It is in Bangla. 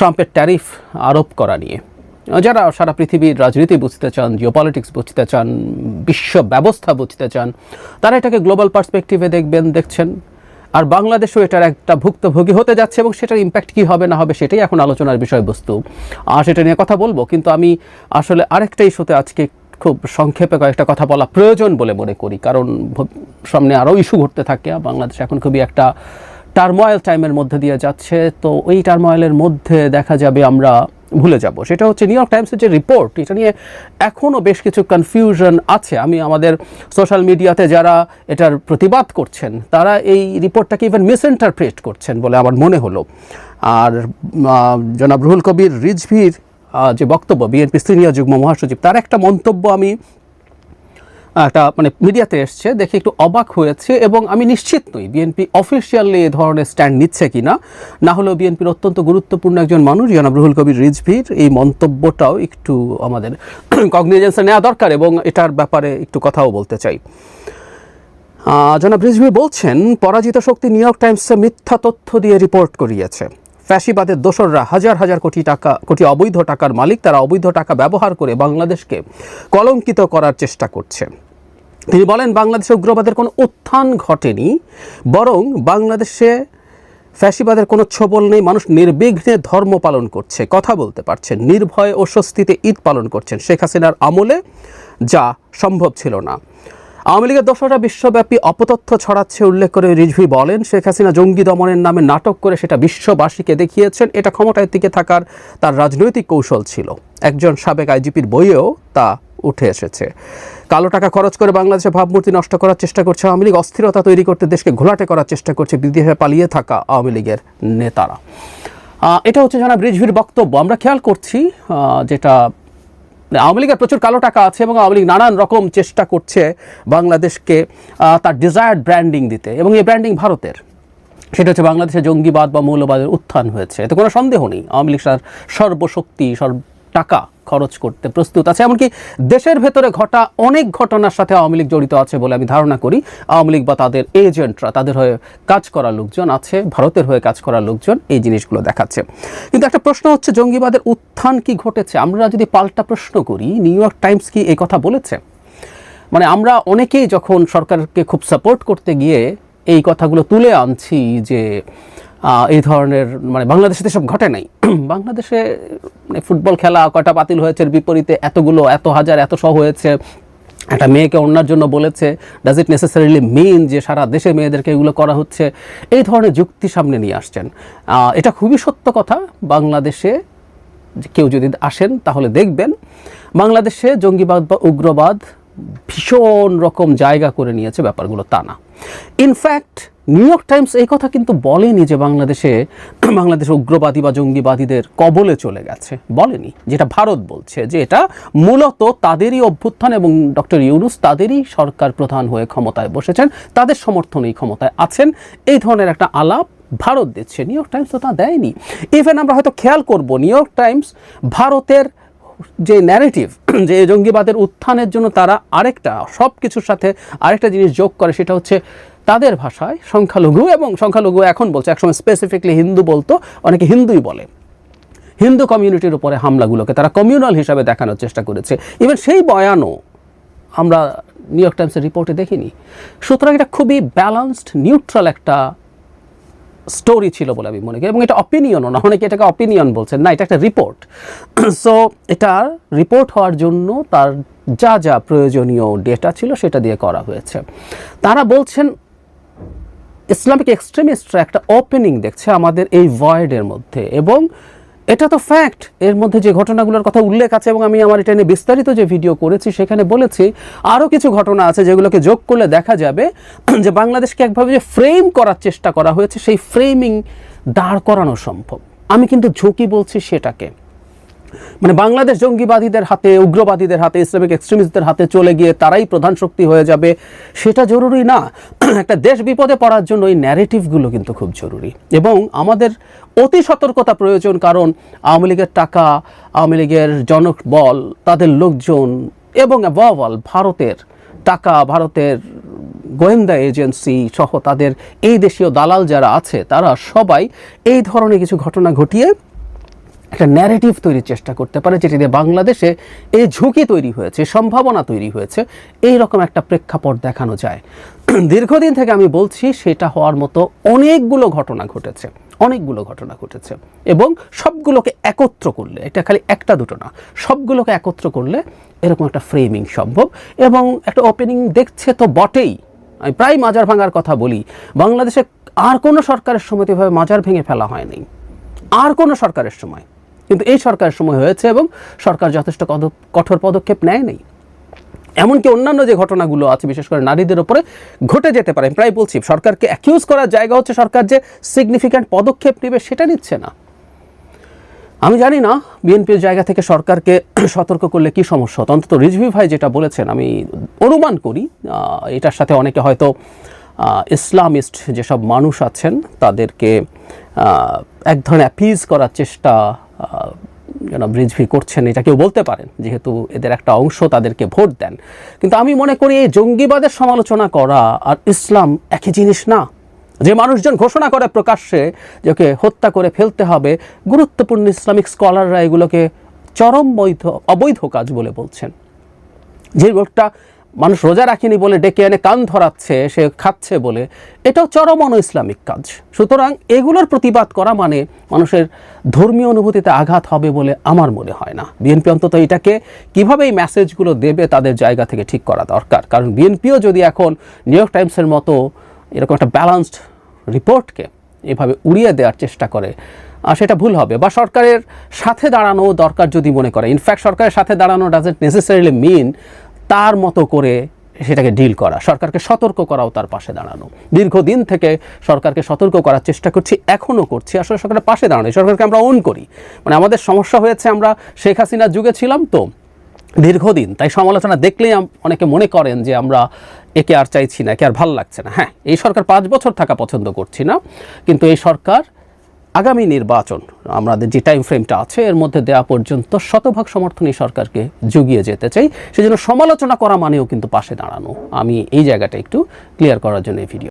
ট্রাম্পের ট্যারিফ আরোপ করা নিয়ে। যারা সারা পৃথিবীর রাজনীতি বুঝতে চান জিওপলিটিক্স বুঝতে চান, বিশ্ব ব্যবস্থা বুঝতে চান, তারা এটাকে গ্লোবাল পার্সপেক্টিভে দেখবেন, দেখছেন। আর বাংলাদেশও এটার একটা ভুক্তভোগী হতে যাচ্ছে এবং সেটার ইম্প্যাক্ট কী হবে, না হবে সেটাই এখন আলোচনার বিষয়বস্তু। আর সেটা নিয়ে কথা বলব, কিন্তু আমি আসলে আরেকটা ইস্যুতে আজকে খুব সংক্ষেপে কয়েকটা কথা বলা প্রয়োজন বলে মনে করি। কারণ সামনে আরও ইস্যু ঘটতে থাকে বাংলাদেশ এখন খুবই একটা টার্ময়েল টাইমের মধ্যে দিয়ে যাচ্ছে। তো ওই টার্ময়েলের মধ্যে দেখা যাবে আমরা ভুলে যাব। সেটা হচ্ছে নিউ ইয়র্ক টাইমসের যে রিপোর্ট এটা নিয়ে এখনও বেশ কিছু কনফিউশন আছে। আমি আমাদের সোশ্যাল মিডিয়াতে যারা এটার প্রতিবাদ করছেন, তারা এই রিপোর্টটাকে ইভেন মিসইন্টারপ্রেট করছেন বলে আমার মনে হলো। আর জনাব রুহুল কবির রিজভির যে বক্তব্য বিএনপি সিনিয়র যুগ্ম মহাসচিব, তার একটা মন্তব্য আমি একটা মানে মিডিয়াতে এসছে, দেখে একটু অবাক হয়েছে এবং আমি নিশ্চিত নই বিএনপি অফিসিয়ালি এ ধরনের স্ট্যান্ড নিচ্ছে কি না না হলেও বিএনপির অত্যন্ত গুরুত্বপূর্ণ একজন মানুষ, জনাব রুহুল কবির রিজভির, এই মন্তব্যটাও একটু আমাদের কগনিজেন্সে নেওয়া দরকার এবং এটার ব্যাপারে একটু কথাও বলতে চাই। জনাব রিজভি বলছেন, পরাজিত শক্তি নিউ ইয়র্ক টাইমসে মিথ্যা তথ্য দিয়ে রিপোর্ট করিয়েছে। ফ্যাসিবাদের দোসররা হাজার হাজার কোটি টাকা, কোটি অবৈধ টাকার মালিক, তারা অবৈধ টাকা ব্যবহার করে বাংলাদেশকে কলঙ্কিত করার চেষ্টা করছে। তিনি বলেন, বাংলাদেশে উগ্রবাদের কোনো উত্থান ঘটেনি, বরং বাংলাদেশে ফ্যাসিবাদের কোনো ছবল নেই, মানুষ নির্বিঘ্নে ধর্ম পালন করছে, কথা বলতে পারছেন, নির্ভয় ও স্বস্তিতে ঈদ পালন করছেন শেখ হাসিনার আমলে, যা সম্ভব ছিল না। আওয়ামী লীগের দোসররা বিশ্বব্যাপী অপতথ্য ছড়াচ্ছে, উল্লেখ করে রিজভি বলেন, শেখ হাসিনা জঙ্গি দমনের নামে নাটক করে সেটা বিশ্ববাসীকে দেখিয়েছেন, এটা ক্ষমতায় টিকে থাকার তার রাজনৈতিক কৌশল ছিল। একজন সাবেক আইজিপির বইয়েও তা উঠে এসেছে। কালো টাকা খরচ করে বাংলাদেশে ভাবমূর্তি নষ্ট করার চেষ্টা করছে আওয়ামী লীগ। অস্থিরতা তৈরি করতে দেশকে ঘোলাটে করার চেষ্টা করছে বিদেশে পালিয়ে থাকা আওয়ামী লীগের নেতারা। এটা হচ্ছে জনাব রিজভির বক্তব্য। আমরা খেয়াল করছি যেটা আওয়ামী লীগের প্রচুর কালো টাকা আছে এবং আওয়ামী লীগ নানান রকম চেষ্টা করছে বাংলাদেশকে তার ডিজায়ার্ড ব্র্যান্ডিং দিতে। এবং এই ব্র্যান্ডিং ভারতের। সেটা হচ্ছে বাংলাদেশে জঙ্গিবাদ বা মৌলবাদের উত্থান হয়েছে। এতে কোনো সন্দেহ নেই। আওয়ামী লীগ সর্বশক্তি, সর্ব টাকা খরচ করতে প্রস্তুত আছে। এমনকি দেশের ভেতরে ঘটা অনেক ঘটনার সাথে আওয়ামী লীগ জড়িত আছে বলে আমি ধারণা করি। আওয়ামী লীগ বা তাদের এজেন্টরা, তাদের হয়ে কাজ করা লোকজন আছে, ভারতের হয়ে কাজ করা লোকজন এই জিনিসগুলো দেখাচ্ছে। কিন্তু একটা প্রশ্ন হচ্ছে, জঙ্গিবাদের উত্থান কি ঘটেছে? আমরা যদি পাল্টা প্রশ্ন করি, নিউ ইয়র্ক টাইমস কি এই কথা বলেছে? মানে আমরা অনেকেই যখন সরকারকে খুব সাপোর্ট করতে গিয়ে এই কথাগুলো তুলে আনছি যে এই ধরনের মানে বাংলাদেশে তো সব ঘটে নাই। বাংলাদেশে মানে ফুটবল খেলা কয়টা বাতিল হয়েছে বিপরীতে এতগুলো, এত হাজার, এত সহ হয়েছে। একটা মেয়েকে অন্যার জন্য বলেছে ডাজ ইট নেসেসারিলি মিন যে সারা দেশে মেয়েদেরকে এগুলো করা হচ্ছে? এই ধরনের যুক্তি সামনে নিয়ে আসছেন। এটা খুবই সত্য কথা। বাংলাদেশে কেউ যদি আসেন, তাহলে দেখবেন বাংলাদেশে জঙ্গিবাদ বা উগ্রবাদ ভীষণ রকম জায়গা করে নিয়েছে ব্যাপারগুলো তা না। ইনফ্যাক্ট নিউ ইয়র্ক টাইমস এই কথা কিন্তু বলেনি যে বাংলাদেশে বাংলাদেশে উগ্রবাদী বা জঙ্গিবাদীদের কবলে চলে গেছে। বলেনি। যেটা ভারত বলছে যে এটা মূলত তাদেরই অভ্যুত্থান এবং ডক্টর ইউনুস তাদেরই সরকার প্রধান হয়ে ক্ষমতায় বসেছেন, তাদের সমর্থনেই ক্ষমতায় আছেন। এই ধরনের একটা আলাপ ভারত দিচ্ছে। নিউ ইয়র্ক টাইমস তো তা দেয়নি। ইভেন আমরা হয়তো খেয়াল করব নিউ ইয়র্ক টাইমস ভারতের যে ন্যারেটিভ যে জঙ্গিবাদের উত্থানের জন্য তারা আরেকটা সব কিছুর সাথে আরেকটা জিনিস যোগ করে, সেটা হচ্ছে তাদের ভাষায় সংখ্যালঘু এবং সংখ্যালঘু এখন বলছে, একসময় স্পেসিফিকলি হিন্দু বলতো, অনেকে হিন্দুই বলে। হিন্দু কমিউনিটির উপরে হামলাগুলোকে তারা কমিউনাল হিসাবে দেখানোর চেষ্টা করেছে। ইভেন সেই বয়ানও আমরা নিউ ইয়র্ক টাইমসের রিপোর্টে দেখিনি। সুতরাং এটা খুবই ব্যালান্সড নিউট্রাল একটা স্টোরি ছিল বলে আমি মনে করি, এবং এটা অপিনিয়নও না, অনেকে এটাকে অপিনিয়ন বলছেন। না, এটা একটা রিপোর্ট সো এটার রিপোর্ট হওয়ার জন্য তার যা যা প্রয়োজনীয় ডেটা ছিল সেটা দিয়ে করা হয়েছে। তারা বলছেন ইসলামিক এক্সট্রিমিস্টরা একটা ওপেনিং দেখছে আমাদের এই ভয়েডের মধ্যে এবং এটা তো ফ্যাক্ট এর মধ্যে যে ঘটনাগুলোর কথা উল্লেখ আছে এবং আমি আমার এটা নিয়ে বিস্তারিত যে ভিডিও করেছি সেখানে বলেছি আরও কিছু ঘটনা আছে যেগুলোকে যোগ করলে দেখা যাবে যে বাংলাদেশকে একভাবে যে ফ্রেম করার চেষ্টা করা হয়েছে, সেই ফ্রেমিং দাঁড় করানো সম্ভব। আমি কিন্তু ঝুঁকি বলছি সেটাকে। মানে বাংলাদেশ জঙ্গিবাদীদের হাতে, উগ্রবাদীদের হাতে, ইসলামিক এক্সট্রিমিস্টদের হাতে চলে গিয়ে তারাই প্রধান শক্তি হয়ে যাবে, সেটা জরুরি না। একটা দেশ বিপদে পড়ার জন্য এই ন্যারেটিভগুলো কিন্তু খুব জরুরি। এবং আমাদের অতি সতর্কতা প্রয়োজন, কারণ আওয়ামী লীগের টাকা, আওয়ামী লীগের জনবল তাদের লোকজন এবং above ভারতের টাকা, ভারতের গোয়েন্দা এজেন্সি সহ তাদের এই দেশীয় দালাল যারা আছে, তারা সবাই এই ধরনের কিছু ঘটনা ঘটিয়ে একটা ন্যারেটিভ তৈরির চেষ্টা করতে পারে, যেটি দিয়ে বাংলাদেশে এই ঝুঁকি তৈরি হয়েছে, সম্ভাবনা তৈরি হয়েছে এই রকম একটা প্রেক্ষাপট দেখানো যায়। দীর্ঘদিন থেকে আমি বলছি, সেটা হওয়ার মতো অনেকগুলো ঘটনা ঘটেছে, অনেকগুলো ঘটনা ঘটেছে, এবং সবগুলোকে একত্র করলে, এটা খালি একটা দুটো না, সবগুলোকে একত্র করলে এরকম একটা ফ্রেমিং সম্ভব, এবং একটা ওপেনিং দেখছে তো বটেই। আমি প্রায় মাজার ভাঙার কথা বলি, বাংলাদেশে আর কোনো সরকারের সময় এভাবে মাজার ভেঙে ফেলা হয়নি। আর কোনো সরকারের সময়। কিন্তু এই সরকারের সময় হয়েছে এবং সরকার যথেষ্ট কঠোর পদক্ষেপ নেয়নি এমনকি অন্যান্য যে ঘটনাগুলো আছে, বিশেষ করে নারীদের ওপরে ঘটে যেতে পারে প্রায় বলছি, সরকারকে অ্যাকিউজ করার জায়গা হচ্ছে সরকার যে সিগনিফিক্যান্ট পদক্ষেপ নেবে সেটা নিচ্ছে না। আমি জানি না বিএনপির জায়গা থেকে সরকারকে সতর্ক করলে কি সমস্যা হতো। অন্তত রিজভি ভাই যেটা বলেছেন, আমি অনুমান করি এটার সাথে অনেকে হয়তো ইসলামিস্ট যেসব মানুষ আছেন, তাদেরকে এক ধরনের অ্যাপিজ করার চেষ্টা আহ, জনাব রিজভি করছেন এটা কেউ বলতে পারেন যেহেতু এদের একটা অংশ তাদেরকে ভোট দেন। কিন্তু আমি মনে করি এই জঙ্গিবাদের সমালোচনা করা আর ইসলাম একই জিনিস না। যে মানুষজন ঘোষণা করে প্রকাশ্যে যে ওকে হত্যা করে ফেলতে হবে গুরুত্বপূর্ণ ইসলামিক স্কলাররা এগুলোকে চরম বৈধ অবৈধ কাজ বলে বলছেন। যে লোকটা মানুষ রোজা রাখেনি বলে ডেকে এনে কান ধরাচ্ছে, সে খাচ্ছে বলে। এটাও চরম অন ইসলামিক কাজ। সুতরাং এগুলোর প্রতিবাদ করা মানে মানুষের ধর্মীয় অনুভূতিতে আঘাত হবে বলে আমার মনে হয় না। বিএনপি অন্তত এটাকে কীভাবে এই মেসেজগুলো দেবে তাদের জায়গা থেকে ঠিক করা দরকার। কারণ বিএনপিও যদি এখন নিউ ইয়র্ক টাইমসের মতো এরকম একটা ব্যালান্সড রিপোর্টকে এভাবে উড়িয়ে দেওয়ার চেষ্টা করে আর সেটা ভুল হবে। বা সরকারের সাথে দাঁড়ানো দরকার যদি মনে করে। ইনফ্যাক্ট সরকারের সাথে দাঁড়ানো ডাজেন্ট নেসেসারিলি মিন তার মতো করে সেটাকে ডিল করা, সরকারকে সতর্ক করাও তার পাশে দাঁড়ানো। দীর্ঘদিন থেকে সরকারকে সতর্ক করার চেষ্টা করছি, এখনও করছি। আসলে সরকারের পাশে দাঁড়ানো সরকারকে আমরা ওন করি। মানে আমাদের সমস্যা হয়েছে, আমরা শেখ হাসিনার যুগে ছিলাম তো, দীর্ঘদিন। তাই সমালোচনা দেখলেই অনেকে মনে করেন যে আমরা একে আর চাইছি না, একে আর ভালো লাগছে না। হ্যাঁ এই সরকার পাঁচ বছর থাকা পছন্দ করছি না, কিন্তু এই সরকার আগামী নির্বাচন, আমাদের যে টাইম ফ্রেমটা আছে, এর মধ্যে দেওয়া পর্যন্ত শতভাগ সমর্থন সরকারকে জুগিয়ে যেতে চাই। সেজন্য সমালোচনা করা মানেও কিন্তু পাশে দাঁড়ানো। আমি এই জায়গাটা একটু ক্লিয়ার করার জন্য এই ভিডিও